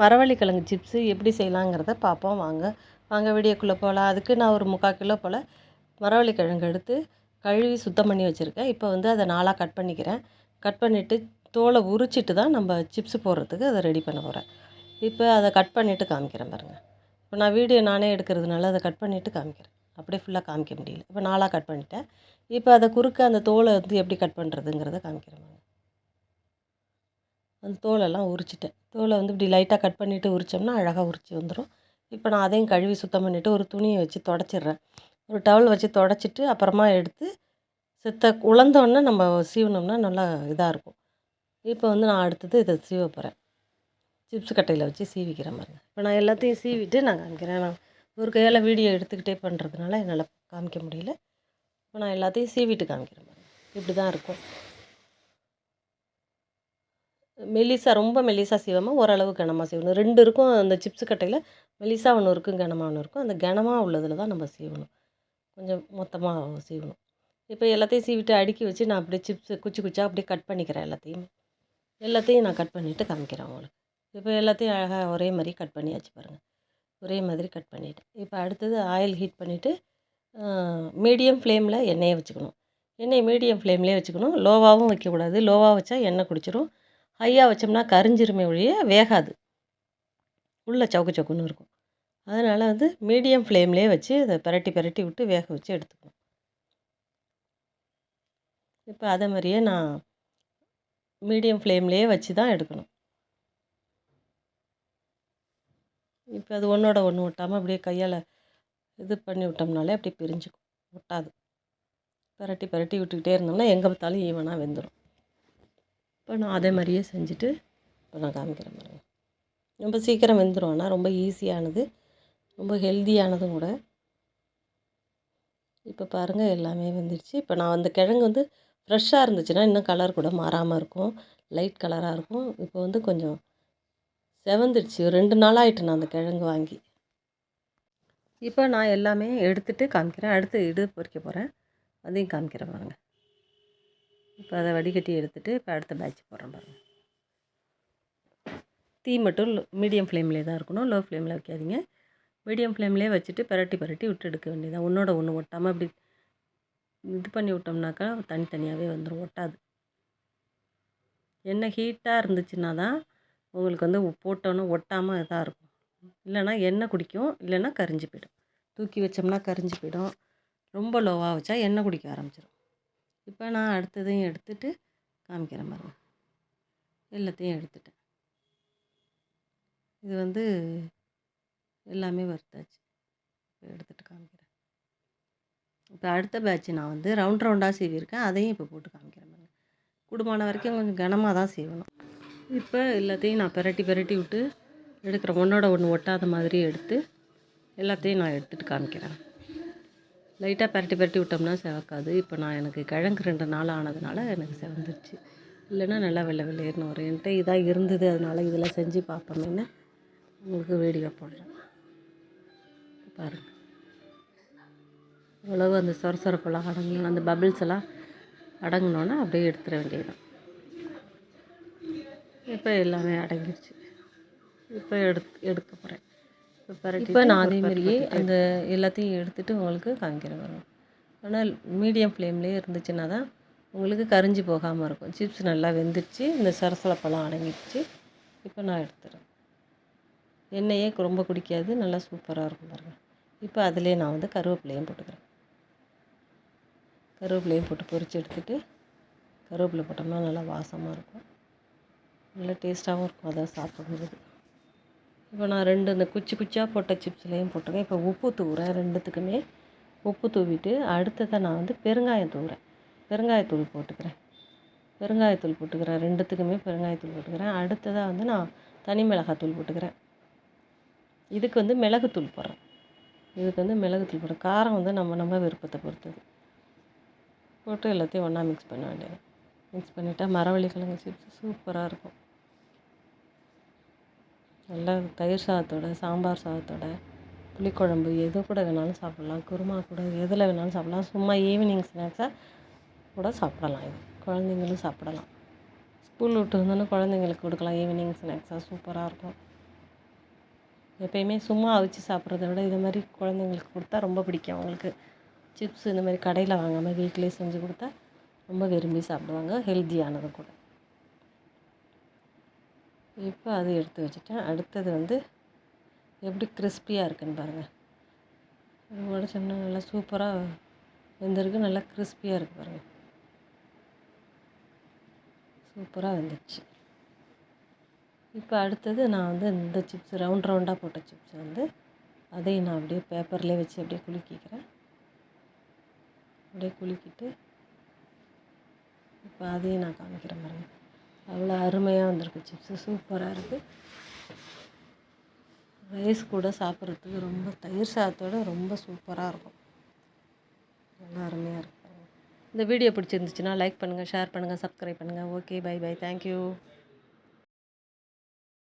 மரவள்ளி கிழங்கு சிப்ஸு எப்படி செய்யலாங்கிறத பார்ப்போம். வாங்க. வாங்க வீடியோக்குள்ளே போகலாம். அதுக்கு நான் ஒரு முக்கால் கிலோ போல் மரவள்ளி கிழங்கு எடுத்து கழுவி சுத்தம் பண்ணி வச்சுருக்கேன். இப்போ வந்து அதை நாளாக கட் பண்ணிக்கிறேன். கட் பண்ணிவிட்டு தோலை உரிச்சிட்டு தான் நம்ம சிப்ஸு போடுறதுக்கு அதை ரெடி பண்ண போகிறேன் இப்போ அதை கட் பண்ணிவிட்டு காமிக்கிறேன் பாருங்கள் இப்போ நான் வீடியோ நானே எடுக்கிறதுனால அதை கட் பண்ணிவிட்டு காமிக்கிறேன். அப்படியே ஃபுல்லாக காமிக்க முடியல. இப்போ நாளாக கட் பண்ணிட்டேன். இப்போ அதை குறுக்க அந்த தோலை வந்து எப்படி கட் பண்ணுறதுங்கிறத காமிக்கிறேன். அந்த தோலெல்லாம் உரிச்சிட்டேன். தோலை வந்து இப்படி லைட்டாக கட் பண்ணிவிட்டு உரித்தோம்னா அழகாக உரித்து வந்துடும் இப்போ நான் அதையும் கழுவி சுத்தம் பண்ணிவிட்டு ஒரு துணியை வச்சு தொடச்சிடுறேன். ஒரு டவல் வச்சு தொடச்சிட்டு அப்புறமா எடுத்து செத்த உலர்ந்தோடனே நம்ம சீவினோம்னா நல்லா இதாக இருக்கும். இப்போ வந்து நான் அடுத்தது இதை சீவ போகிறேன் சிப்ஸ் கட்டையில் வச்சு சீவிக்கிறேன் பாருங்க இப்போ நான் எல்லாத்தையும் சீவிட்டு நான் காமிக்கிறேன். நான் ஒரு கையால் வீடியோ எடுத்துக்கிட்டே பண்ணுறதுனால என்னால் காமிக்க முடியல. இப்போ நான் எல்லாத்தையும் சீவிட்டு காமிக்கிறேன் பாருங்க இப்படி தான் இருக்கும். மெலிசா ரொம்ப மெலிசா சீவாமல் ஓரளவு கனமாக சீவணும் ரெண்டு இருக்கும் அந்த சிப்ஸ் கட்டையில். மெலிசா ஒன்று இருக்கும் கனமாக ஒன்று இருக்கும். அந்த கனமாக உள்ளதில் தான் நம்ம சீவணும் கொஞ்சம் மொத்தமாக சீவணும் இப்போ எல்லாத்தையும் சீவிட்டு அடுக்கி வச்சு நான் அப்படியே சிப்ஸு குச்சி குச்சியாக அப்படியே கட் பண்ணிக்கிறேன் எல்லாத்தையும். எல்லாத்தையும் நான் கட் பண்ணிவிட்டு காமிக்கிறேன் உங்களுக்கு. இப்போ எல்லாத்தையும் அழகாக ஒரே மாதிரி கட் பண்ணியாச்சு பாருங்கள் ஒரே மாதிரி கட் பண்ணிவிட்டேன் இப்போ அடுத்தது ஆயில் ஹீட் பண்ணிவிட்டு மீடியம் ஃப்ளேமில் எண்ணெயை வச்சுக்கணும். எண்ணெய் மீடியம் ஃப்ளேம்லேயே வச்சுக்கணும். லோவாகவும் வைக்கக்கூடாது. லோவாக வச்சா எண்ணெய் குடிச்சிடும் ஹையாக வச்சோம்னா கரிஞ்சிருமே ஒழிய வேகாது. உள்ளே சவுக்கு சவுக்குன்னு இருக்கும். அதனால் வந்து மீடியம் ஃப்ளேம்லேயே வச்சு அதை பிரட்டி பிரட்டி விட்டு வேக வச்சு எடுத்துக்கணும் இப்போ அதே மாதிரியே நான் மீடியம் ஃப்ளேம்லேயே வச்சு தான் எடுக்கணும். இப்போ அது ஒன்றோட ஒன்று ஒட்டாமல் அப்படியே கையால் இது பண்ணி விட்டோம்னாலே அப்படியே பிரிஞ்சுக்கும். ஒட்டாது. பிரட்டி பிரட்டி விட்டுக்கிட்டே இருந்தோம்னா எங்கே பார்த்தாலும் ஈவனாக வெந்துடும் இப்போ நான் அதே மாதிரியே செஞ்சுட்டு இப்போ நான் காமிக்கிறேன் பாருங்கள் ரொம்ப சீக்கிரம் வெந்துடும் ஆனால் ரொம்ப ஈஸியானது. ரொம்ப ஹெல்த்தியானதும் கூட. இப்போ பாருங்கள் எல்லாமே வந்துடுச்சு இப்போ நான் அந்த கிழங்கு வந்து ஃப்ரெஷ்ஷாக இருந்துச்சுன்னா இன்னும் கலர் கூட மாறாமல் இருக்கும். லைட் கலராக இருக்கும். இப்போ வந்து கொஞ்சம் செவந்துடுச்சு. ரெண்டு நாளாகிட்டு நான் அந்த கிழங்கு வாங்கி. இப்போ நான் எல்லாமே எடுத்துகிட்டு காமிக்கிறேன். அடுத்து இடு பொறிக்க போகிறேன். அதையும் காமிக்கிறேன் பாருங்கள் இப்போ அதை வடிகட்டி எடுத்துகிட்டு இப்போ அடுத்த பேட்ச் போடுறேன் பாருங்கள் தீ மட்டும் மீடியம் ஃப்ளேம்லேயே தான் இருக்கணும். லோ ஃப்ளேமில் வைக்காதீங்க மீடியம் ஃப்ளேம்லேயே வச்சுட்டு பரட்டி பரட்டி விட்டு எடுக்க வேண்டியதான் ஒன்றோட ஒன்று ஒட்டாமல் அப்படி இது பண்ணி விட்டோம்னாக்கா தனித்தனியாகவே வந்துடும் ஒட்டாது. எண்ணெய் ஹீட்டாக இருந்துச்சுன்னா தான் உங்களுக்கு வந்து போட்டோன்னே ஒட்டாமல் இதாக இருக்கும். இல்லைன்னா எண்ணெய் குடிக்கும். இல்லைன்னா கரிஞ்சு போயிடும். தூக்கி வச்சோம்னா கரிஞ்சு போயிடும். ரொம்ப லோவாக வச்சா எண்ணெய் குடிக்க ஆரம்பிச்சிடும் இப்போ நான் அடுத்ததையும் எடுத்துகிட்டு காமிக்கிறேன் பாருங்க. எல்லாத்தையும் எடுத்துட்டேன். இது வந்து எல்லாமே வறுத்தாச்சு. இப்போ எடுத்துகிட்டு காமிக்கிறேன். இப்போ அடுத்த பேட்ச் நான் வந்து ரவுண்ட் ரவுண்டாக சீவியிருக்கேன். அதையும் இப்போ போட்டு காமிக்கிறேன் பாருங்க. கூடுமான வரைக்கும் கொஞ்சம் கனமாக தான் சீவணும். இப்போ எல்லாத்தையும் நான் பிரட்டி பிரட்டி விட்டு எடுக்கிறேன் ஒன்றோட ஒன்று ஒட்டாத மாதிரி எடுத்து எல்லாத்தையும் நான் எடுத்துகிட்டு காமிக்கிறேன். லைட்டாக பரட்டி பரட்டி விட்டோம்னா செவக்காது. இப்போ நான் எனக்கு கிழங்கு ரெண்டு நாள் ஆனதுனால எனக்கு செவந்துருச்சு. இல்லைன்னா நல்லா வெள்ளை வெள்ளையர்னு வரும் என்கிட்ட இதாக இருந்தது. அதனால் இதெல்லாம் செஞ்சு பார்ப்போம்னு உங்களுக்கு வீடியோ போடுறேன். பாருங்கள் அவ்வளவு அந்த சொரசொரப்பெல்லாம் அடங்கணும் அந்த பபிள்ஸ் எல்லாம் அடங்கினோன்னா அப்படியே எடுத்துட வேண்டியதுதான். இப்போ எல்லாமே அடங்கிடுச்சு இப்போ எடுத்து எடுக்க போகிறேன் இப்போ நான் அதே மாதிரியே அந்த எல்லாத்தையும் எடுத்துகிட்டு உங்களுக்கு காமிக்கிறேன் வரும். ஆனால் மீடியம் ஃப்ளேம்லேயே இருந்துச்சுன்னா தான் உங்களுக்கு கரிஞ்சு போகாமல் இருக்கும். சிப்ஸ் நல்லா வெந்துடுச்சு இந்த சரசலப்பெல்லாம் அடங்கிடுச்சு. இப்போ நான் எடுத்துகிறேன் எண்ணெயே ரொம்ப குடிக்காது நல்லா சூப்பராக இருக்கும் பாருங்கள் இப்போ அதிலே நான் வந்து கருவேப்பிலையும் போட்டுக்கிறேன். கருவேப்பிலையும் போட்டு பொரித்து எடுத்துகிட்டு கருவேப்பிலை போட்டோம்னா நல்லா வாசமாக இருக்கும். நல்லா டேஸ்ட்டாகவும் இருக்கும். அதை சாப்பிடும்போது. இப்போ நான் ரெண்டு இந்த குச்சி குச்சியாக போட்ட சிப்ஸ்லேயும் போட்டிருக்கேன். இப்போ உப்பு தூவுறேன் ரெண்டுத்துக்குமே. உப்பு தூவிட்டு அடுத்ததை நான் வந்து பெருங்காயம் தூவுறேன். பெருங்காயத்தூள் போட்டுக்கிறேன். பெருங்காயத்தூள் போட்டுக்கிறேன். ரெண்டுத்துக்குமே பெருங்காயத்தூள் போட்டுக்கிறேன். அடுத்ததாக வந்து நான் தனி மிளகாத்தூள் போட்டுக்கிறேன். இதுக்கு வந்து மிளகுத்தூள் போடுறேன். இதுக்கு வந்து மிளகுத்தூள் போடுறேன். காரம் வந்து நம்ம நம்ம விருப்பத்தை பொறுத்தது. போட்டு எல்லாத்தையும் ஒன்றா மிக்ஸ் பண்ண வேண்டியது மிக்ஸ் பண்ணிட்டா மரவள்ளி கிழங்கு சிப்ஸ் சூப்பராக இருக்கும். நல்லா தயிர் சாதத்தோட சாம்பார் சாதத்தோட புளிக்குழம்பு எது கூட வேணாலும் சாப்பிட்லாம். குருமா கூட எதில் வேணாலும் சாப்பிட்லாம். சும்மா ஈவினிங் ஸ்நாக்ஸாக கூட சாப்பிடலாம் இது. குழந்தைங்களும் சாப்பிடலாம். ஸ்கூல் விட்டு வந்தோன்னே குழந்தைங்களுக்கு கொடுக்கலாம். ஈவினிங் ஸ்நாக்ஸாக சூப்பராக இருக்கும். எப்பயுமே சும்மா அவிச்சு சாப்பிட்றத விட இது மாதிரி குழந்தைங்களுக்கு கொடுத்தா ரொம்ப பிடிக்கும். அவங்களுக்கு சிப்ஸ் இந்த மாதிரி கடையில் வாங்காமல் வீட்டிலே செஞ்சு கொடுத்தா ரொம்ப விரும்பி சாப்பிடுவாங்க. ஹெல்த்தியானது கூட. இப்போ அது எடுத்து வச்சுட்டேன். அடுத்தது வந்து எப்படி கிறிஸ்பியாக இருக்குன்னு பாருங்கள் உடச்சோம்னா நல்லா சூப்பராக வெந்திருக்கு. நல்லா கிறிஸ்பியாக இருக்குது பாருங்கள் சூப்பராக வெந்துச்சு இப்போ அடுத்தது நான் வந்து இந்த சிப்ஸ் ரவுண்ட் ரவுண்டாக போட்ட சிப்ஸ் வந்து அதையும் நான் அப்படியே பேப்பர்லேயே வச்சு அப்படியே குலுக்கிக்கிறேன். அப்படியே குலுக்கிட்டு இப்போ அதையும் நான் காமிக்கிறேன் பாருங்கள் அவ்வளோ அருமையாக வந்திருக்கு சிப்ஸு. சூப்பராக இருக்குது ரைஸ் கூட சாப்பிட்றதுக்கு ரொம்ப தயிர் சாதத்தோட ரொம்ப சூப்பராக இருக்கும். நல்லா அருமையாக இருக்கும் இந்த வீடியோ பிடிச்சிருந்துச்சுன்னா லைக் பண்ணுங்கள் ஷேர் பண்ணுங்கள் சப்ஸ்கிரைப் பண்ணுங்கள் ஓகே பை பை தேங்க்யூ